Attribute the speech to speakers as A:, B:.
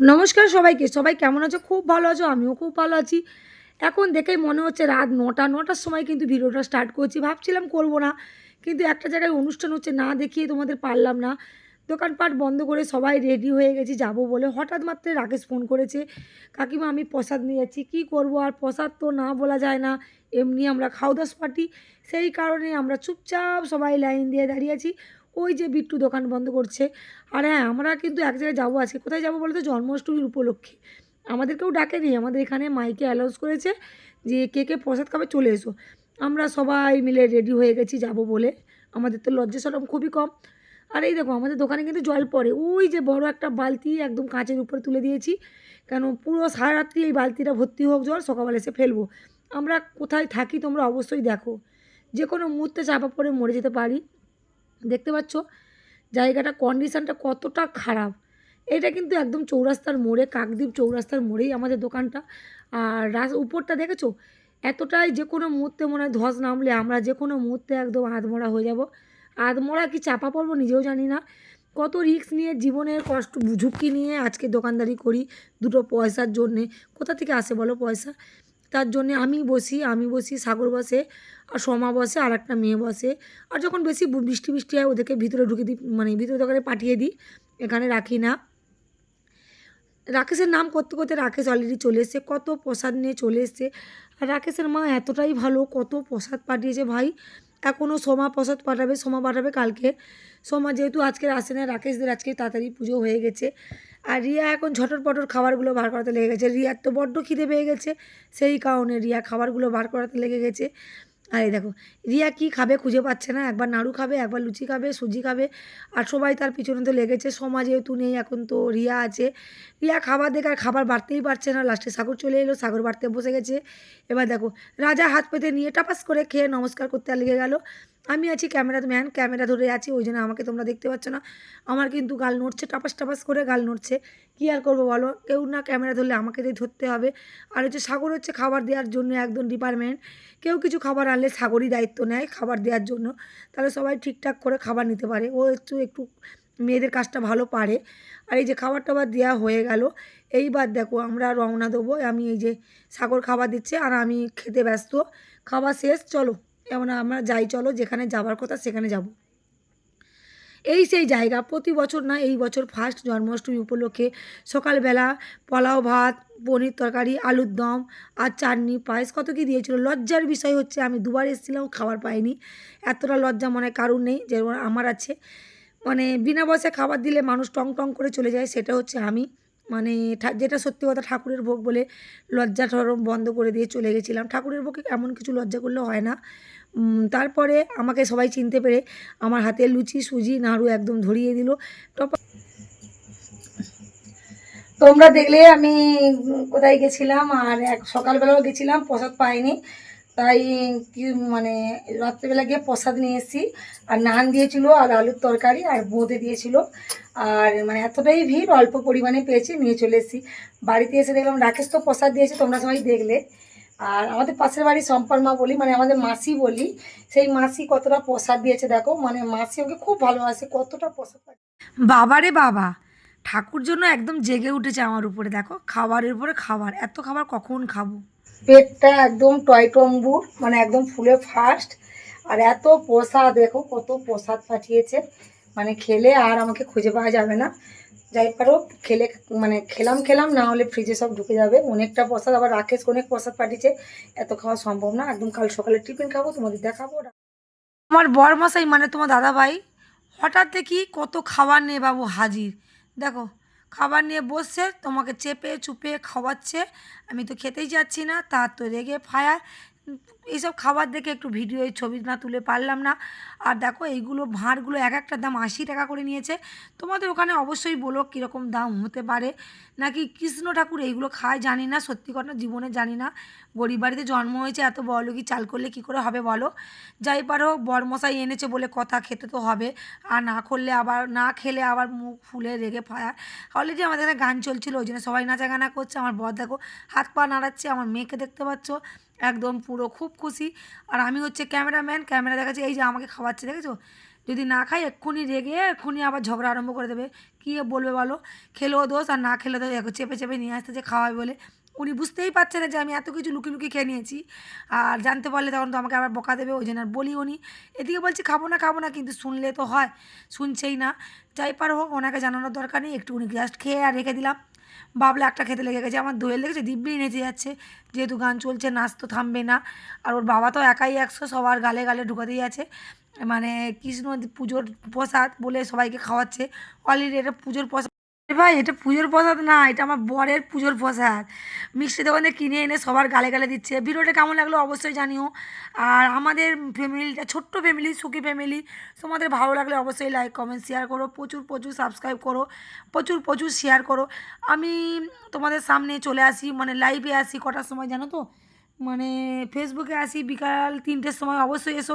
A: নমস্কার সবাইকে। সবাই কেমন আছো? খুব ভালো আছো, আমিও খুব ভালো আছি। এখন দেখেই মনে হচ্ছে রাত নটা, নটার সময় কিন্তু ভিডিওটা স্টার্ট করছি। ভাবছিলাম করব না, কিন্তু একটা জায়গায় অনুষ্ঠান হচ্ছে, না দেখিয়ে তোমাদের পারলাম না। দোকানপাট বন্ধ করে সবাই রেডি হয়ে গেছি, যাব বলে। হঠাৎ মাত্রে রাকেশ ফোন করেছে, কাকিমা, আমি প্রসাদ নিয়ে যাচ্ছি, কী করব? আর প্রসাদ তো না বলা যায় না। এমনি আমরা খাওদাস পার্টি সেই কারণে আমরা চুপচাপ সবাই লাইন দিয়ে দাঁড়িয়ে আছি। ওই যে বিট্টু দোকান বন্ধ করছে। আর হ্যাঁ আমরা কিন্তু এক জায়গায় যাব আজকে। কোথায় যাব বলো তো জন্মাষ্টমীর উপলক্ষে। আমাদেরকেও ডাকেনি। আমাদের এখানে মাইকে অ্যালাউন্স করেছে যে কে কে প্রসাদ খাবে চলে এসো। আমরা সবাই মিলে রেডি হয়ে গেছি যাব বলে। আমাদের তো লজ্জা সরম খুবই কম। আর এই দেখো, আমাদের দোকানে কিন্তু জল পড়ে। ওই যে বড় একটা বালতি একদম কাঁচের উপরে তুলে দিয়েছি। কেন পুরো সারা রাত্রি এই বালতিটা ভর্তি হোক জল, সকালবেলা এসে ফেলব। আমরা কোথায় থাকি তোমরা অবশ্যই দেখো। যে কোনো মুহূর্তে চাপা পড়ে মরে যেতে পারি। দেখতে পাচ্ছ? জায়গাটা কন্ডিশনটা কতটা খারাপ। এটা কিন্তু একদম চৌরাস্তার মোড়ে, কাকদ্বীপ চৌরাস্তার মোড়েই আমাদের দোকানটা। আর রাস উপরটা দেখেছ? এতটাই যে কোনো মুহূর্তে মনে হয় ধস নামলে আমরা যে কোনো মুহূর্তে একদম আধমরা হয়ে যাব। আধমরা কি চাপা পড়ব নিজেও জানি না। কত রিস্ক নিয়ে জীবনের কষ্ট, ঝুঁকি নিয়ে আজকে দোকানদারি করি দুটো পয়সার জন্যে। কোথা থেকে আসে বলো পয়সা? তার জন্যে আমি বসি আমি বসি, সাগর বসে আর সোমা বসে আর একটা মেয়ে বসে। আর যখন বেশি বৃষ্টি বৃষ্টি হয়, ওদেরকে ভিতরে ঢুকে দিই মানে ভিতরে দোকানে পাঠিয়ে দিই, এখানে রাখি না। রাকেশের নাম করতে করতে রাকেশ অলরেডি চলে এসছে, কত প্রসাদ নিয়ে চলে এসছে। আর রাকেশের মা এতটাই ভালো, কত প্রসাদ পাঠিয়েছে ভাই। এখনও সোমা প্রসাদ পাঠাবে, সোমা পাঠাবে কালকে। সোমা যেহেতু আজকে আসে না রাকেশদের আজকে তাড়াতাড়ি পুজো হয়ে গেছে। আর রিয়া এখন ঝটর পটর খাবারগুলো বার করাতে লেগে গেছে। রিয়ার তো বড্ড খিদে পেয়ে গেছে, সেই কারণে রিয়া খাবারগুলো বার করাতে লেগে গেছে। আর এই দেখো, রিয়া কি খাবে খুঁজে পাচ্ছে না। একবার নাড়ু খাবে, একবার লুচি খাবে, সুজি খাবে, আর সবাই তার পিছনে তো লেগেছে। সোমা যেহেতু নেই, এখন তো রিয়া আছে। রিয়া খাবার দেখে, আর খাবার বাড়তেই পারছে না। লাস্টে সাগর চলে এলো, সাগর বাড়তে বসে গেছে। এবার দেখো, রাজা হাত পেতে নিয়ে টাপাস করে খেয়ে নমস্কার করতে লেগে গেল। আমি আছি ক্যামেরা ম্যান ক্যামেরা ধরে আছি, ওই জন্য আমাকে তোমরা দেখতে পাচ্ছ না। আমার কিন্তু গাল নড়ছে, টাপাস টাপাস করে গাল নড়ছে। কী আর করব বলো? কেউ না ক্যামেরা ধরলে আমাকে দিয়ে ধরতে হবে। আর হচ্ছে সাগর হচ্ছে খাবার দেওয়ার জন্য একদম ডিপার্টমেন্ট কেউ কিছু খাবার সাগরই দায়িত্ব নেয় খাবার দেওয়ার জন্য। তাহলে সবাই ঠিকঠাক করে খাবার নিতে পারে। ও একটু একটু মেয়েদের কাজটা ভালো পারে। আর এই যে খাবার টাবার দেওয়া হয়ে গেল, এইবার দেখো আমরা রওনা দেবো। আমি এই যে সাগর খাবার দিচ্ছে আর আমি খেতে ব্যস্ত। খাবার শেষ, চলো। এমন আমরা যাই, চলো। যেখানে যাবার কথা সেখানে যাব। এই সেই জায়গা। প্রতি বছর না, এই বছর ফার্স্ট জন্মাষ্টমী উপলক্ষে সকালবেলা পোলাও ভাত, পনির তরকারি, আলুর দম আর চাটনি, পায়েস, কত কী দিয়েছিল। লজ্জার বিষয় হচ্ছে আমি দুবার এসেছিলাম, খাবার পাইনি। এতটা লজ্জা মনে কারুর নেই যেমন আমার আছে। মানে বিনা পয়সায় খাবার দিলে মানুষ টং টং করে চলে যায়, সেটা হচ্ছে আমি। মানে যেটা সত্যি কথা ঠাকুরের ভোগ বলে লজ্জা ঠরম বন্ধ করে দিয়ে চলে গেছিলাম। ঠাকুরের ভোগে এমন কিছু লজ্জা করলে হয় না। তারপরে আমাকে সবাই চিনতে পেরে আমার হাতে লুচি, সুজি, নাড়ু একদম ধরিয়ে দিল। টপ তোমরা দেখলে আমি কোথায় গেছিলাম আর এক সকালবেলাও গেছিলাম, প্রসাদ পাইনি। তাই কি মানে রাত্রেবেলা গিয়ে প্রসাদ নিয়ে এসেছি। আর নান দিয়েছিল, আর আলুর তরকারি, আর বোঁদে দিয়েছিল। আর মানে এতটাই ভিড়, অল্প পরিমাণে পেয়েছি, নিয়ে চলে এসেছি। বাড়িতে এসে দেখলাম রাকেশ তো প্রসাদ দিয়েছে, তোমরা সবাই দেখলে। আর আমাদের পাশের বাড়ি সম্পার মা বলি মানে আমাদের মাসি বলি সেই মাসি কতটা প্রসাদ দিয়েছে দেখো মানে মাসি ওকে খুব ভালোবাসে কতটা প্রসাদ বাবারে বাবা ঠাকুর জন্য একদম জেগে উঠেছে আমার উপরে দেখো খাবারের উপরে খাবার এত খাবার কখন খাব? পেটটা একদম টয়টম্বুর মানে একদম ফুলে ফার্স্ট আর এত প্রসাদ দেখো কত প্রসাদ পাঠিয়েছে মানে খেলে আর আমাকে খুঁজে পাওয়া যাবে না। যাই পারো, খেলে মানে খেলাম খেলাম, না হলে ফ্রিজে সব ঢুকে যাবে। অনেকটা প্রসাদ, আবার রাকেশ অনেক প্রসাদ পাঠিয়েছে। এত খাওয়া সম্ভব না। একদম কাল সকালে টিফিন খাব, তোমাদের দেখাবো। আমার বর মশাই মানে তোমার দাদা ভাই হঠাৎ দেখি কত খাবার নিয়ে বাবু হাজির। দেখো, খাবার নিয়ে বসছে, তোমাকে চেপে, চুপে খাওয়াচ্ছে। আমি তো খেতেই যাচ্ছি না, তার তো রেগে ফায়ার। এইসব খাবার দেখে একটু ভিডিও, এই ছবি না তুলে পারলাম না। আর দেখো, এইগুলো ভাঁড়গুলো এক একটা দাম আশি টাকা করে নিয়েছে। তোমাদের ওখানে অবশ্যই বলো কীরকম দাম হতে পারে। নাকি কৃষ্ণ ঠাকুর এইগুলো খায় জানি না, সত্যি কথা জীবনে জানি না। গরিব বাড়িতে জন্ম হয়েছে, এত বড়লোকি চাল করলে কী করে হবে বলো? যাই পারো, বরমশাই এনেছে বলে কথা খেতে তো হবে। আর না করলে আবার, না খেলে আবার মুখ ফুলে রেগে ফায়ার। অলরেডি আমাদের এখানে গান চলছিল, ওই জন্য সবাই নাচা গানা করছে। আমার বর দেখো, হাত পা নাড়াচ্ছে, আমার মেয়েকে দেখতে পাচ্ছ। একদম পুরো খুব খুশি। আর আমি হচ্ছে ক্যামেরাম্যান, ক্যামেরা দেখাচ্ছে, এই যে আমাকে খাওয়াচ্ছে, দেখেছ? যদি না খাই এক্ষুনি রেগে, এক্ষুনি আবার ঝগড়া আরম্ভ করে দেবে। কী বলবে বলো? খেলেও দোষ, আর না খেলে দোষ চেপে চেপে নিয়ে আসতে যে খাওয়াবে বলে। উনি বুঝতেই পারছে না যে আমি এত কিছু লুকিয়ে লুকি খেয়ে নিয়েছি। আর জানতে পারলে তখন তো আমাকে আবার বকা দেবে, ওই জন্য আর বলি উনি। এদিকে বলছি, খাব না খাব না, কিন্তু শুনলে তো হয়, শুনছেই না। যাই পার হোক, ওনাকে জানানোর দরকার নেই একটু উনি জাস্ট খেয়ে আর রেখে দিলাম। বাবলা একটা খেতে লেগে গেছে, আমার দোয়েল লেগেছে, দিব্যি নেচে যাচ্ছে। যেহেতু গান চলছে, নাচ তো থামবে না। আর ওর বাবা তো একাই একশো, সবার গালে গালে ঢুকাতেই আছে। মানে কৃষ্ণ পুজোর প্রসাদ বলে সবাইকে খাওয়াচ্ছে। অলরেডি এটা পুজোর প্রসাদ ভাই, এটা পুজোর প্রসাদ না, এটা আমার বরের পুজোর প্রসাদ। মিষ্টি দোকানে কিনে এনে সবার গালে গালে দিচ্ছে। ভিডিওটা কেমন লাগল অবশ্যই জানিও। আর আমাদের ফ্যামিলিটা, ছোট্ট ফ্যামিলি, সুখী ফ্যামিলি, তোমাদের ভালো লাগলে অবশ্যই লাইক কমেন্ট শেয়ার করো। প্রচুর প্রচুর সাবস্ক্রাইব করো। প্রচুর প্রচুর শেয়ার করো। আমি তোমাদের সামনে চলে আসি মানে লাইভে আসি কটার সময় জানো তো? মানে ফেসবুকে আসি, বিকাল তিনটের সময়। অবশ্যই এসো